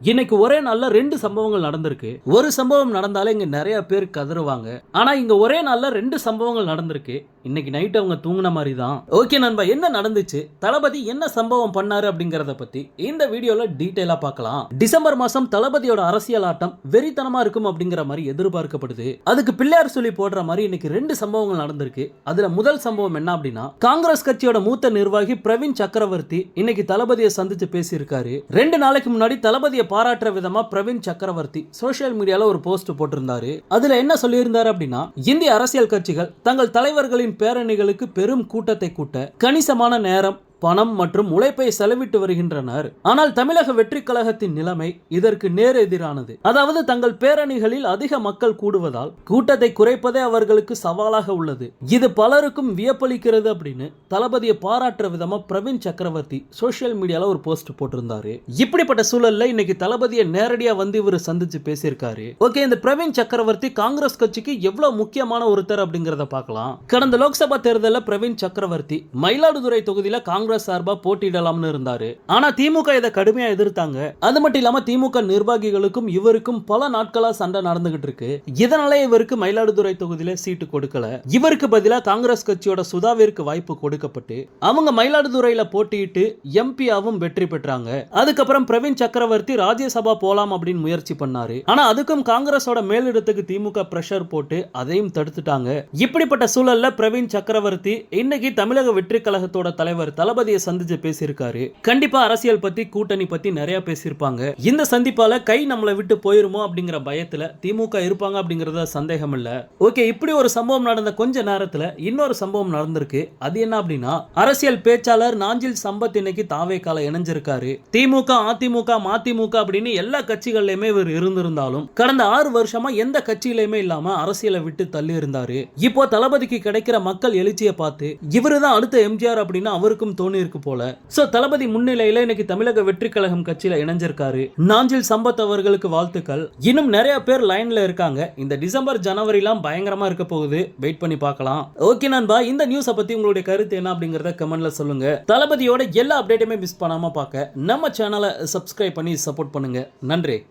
இன்னைக்கு ஒரே நாள்ல ரெண்டு சம்பவங்கள் நடந்திருக்கு. ஒரு சம்பவம் நடந்தாலே இங்க நிறைய பேர் கதறுவாங்க. ஆனா இங்க ஒரே நாள்ல ரெண்டு சம்பவங்கள் நடந்திருக்கு. இன்னைக்கு நைட் அவங்க தூங்குன மாதிரி தான் ஓகே நண்பா என்ன நடந்துச்சு? தளபதி என்ன சம்பவம் பண்ணாரு அப்படிங்கறத பத்தி இந்த வீடியோல டீடைலா பார்க்கலாம். டிசம்பர் மாசம் தளபதியோட அரசியல் ஆட்டம் வெறித்தனமா இருக்கும் அப்படிங்கிற மாதிரி எதிர்பார்க்கப்படுது. அதுக்கு பிள்ளையார் சொல்லி போடுற மாதிரி இன்னைக்கு ரெண்டு சம்பவங்கள் நடந்திருக்கு. அதுல முதல் சம்பவம் என்ன அப்படின்னா காங்கிரஸ் கட்சியோட மூத்த நிர்வாகி பிரவீன் சக்கரவர்த்தி இன்னைக்கு தளபதியை சந்திச்சு பேசியிருக்காரு. ரெண்டு நாளைக்கு முன்னாடி தளபதியை பாராட்டுற விதமா பிரவீன் சக்கரவர்த்தி சோசியல் மீடியால ஒரு போஸ்ட் போட்டிருந்தாரு. அதுல என்ன சொல்லியிருந்தாரு அப்படின்னா இந்திய அரசியல் கட்சிகள் தங்கள் தலைவர்களின் பேரணிகளுக்கு பெரும் கூட்டத்தை கூட்ட கணிசமான நேரம் பணம் மற்றும் உழைப்பை செலவிட்டு வருகின்றனர். ஆனால் தமிழக வெற்றி கழகத்தின் நிலைமை இதற்கு நேர் எதிரானது. அதாவது தங்கள் பேரணிகளில் அதிக மக்கள் கூடுவதால் கூட்டத்தை குறைப்பதே அவர்களுக்கு சவாலாக உள்ளது. இது பலருக்கும் வியப்பளிக்கிறது அப்படின்னு தளபதியை பாராட்டுற விதமா பிரவீன் சக்கரவர்த்தி சோசியல் மீடியால ஒரு போஸ்ட் போட்டிருந்தாரு. இப்படிப்பட்ட சூழல்ல இன்னைக்கு தளபதியை நேரடியா வந்து இவர் சந்திச்சு பேசியிருக்காரு. ஓகே இந்த பிரவீன் சக்கரவர்த்தி காங்கிரஸ் கட்சிக்கு எவ்வளவு முக்கியமான ஒருத்தர் அப்படிங்கறத பார்க்கலாம். கடந்த லோக்சபா தேர்தலில் பிரவீன் சக்கரவர்த்தி மயிலாடுதுறை தொகுதியில காங்கிரஸ் காங்கிரஸ் சார்பா போட்டியிடலாம்னு இருந்தாரு. ஆனா திமுக இதை கடுமையா எதிர்த்தாங்க. அது மட்டும் இல்லாம திமுக நிர்வாகிகளுக்கும் இவருக்கும் பல நாட்களா சண்டை நடந்துகிட்டு இருக்கு. இதனால இவருக்கு மயிலாடுதுறை தொகுதியில சீட்டு கொடுக்கல. இவருக்கு பதிலா காங்கிரஸ் கட்சியோட சுதாவிற்கு வாய்ப்பு கொடுக்கப்பட்டு அவங்க மயிலாடுதுறையில போட்டியிட்டு எம்பியாவும் வெற்றி பெற்றாங்க. அதுக்கப்புறம் பிரவீன் சக்கரவர்த்தி ராஜ்யசபா போலாம் அப்படின்னு முயற்சி பண்ணாரு. ஆனா அதுக்கும் காங்கிரஸோட மேலிடத்துக்கு திமுக பிரஷர் போட்டு அதையும் தடுத்துட்டாங்க. இப்படிப்பட்ட சூழல்ல பிரவீன் சக்கரவர்த்தி இன்னைக்கு தமிழக வெற்றி கழகத்தோட தலைவர் தளபதியை சந்திச்சு பேசியிருக்காரு. கண்டிப்பா அரசியல் பத்தி கூட்டணி பத்தி நிறைய பேசியிருப்பாங்க. இந்த சந்திப்பால கை நம்மளை விட்டு போயிருமோ அப்படிங்கிற பயத்துல திமுக இருப்பாங்க அப்படிங்கறத சந்தேகம் இல்ல. ஓகே இப்படி ஒரு சம்பவம் நடந்த கொஞ்ச நேரத்துல இன்னொரு சம்பவம் நடந்திருக்கு. அது என்ன அப்படின்னா அரசியல் பேச்சாளர் நாஞ்சில் சம்பத் இன்னைக்கு தாவே கால இணைஞ்சிருக்காரு. திமுக அதிமுக மதிமுக அப்படின்னு எல்லா கட்சிகள்லயுமே இவர் இருந்திருந்தாலும் கடந்த ஆறு வருஷமா எந்த கட்சியிலுமே இல்லாம அரசியலை விட்டு தள்ளி இருந்தாரு. இப்போ தளபதிக்கு கிடைக்கிற மக்கள் எழுச்சியை பார்த்து இவரு தான் அடுத்த எம்ஜிஆர் அப்படின்னு அவருக்கும் தோணி இருக்கு போல. சோ தளபதி முன்னிலையில இன்னைக்கு தமிழக வெற்றி கழகம் கட்சியில இணைஞ்சிருக்காரு. நாஞ்சில் சம்பத் அவர்களுக்கு வாழ்த்துக்கள். இன்னும் நிறைய பேர் லைன்ல இருக்காங்க. இந்த டிசம்பர் ஜனவரிலாம் பயங்கரமா இருக்க போகுது. வெயிட் பண்ணி பார்க்கலாம். ஓகே நண்பா இந்த நியூஸை பத்தி உங்களுடைய கருத்து என்ன அப்படிங்கறத கமெண்ட்ல சொல்லுங்க. தளபதியோட எல்லா அப்டேட்டுமே மிஸ் பண்ணாம பார்க்க. நம்ம சேனலை சப்ஸ்கிரைப் பண்ணி சப்போர்ட் பண்ணுங்க. நன்றி.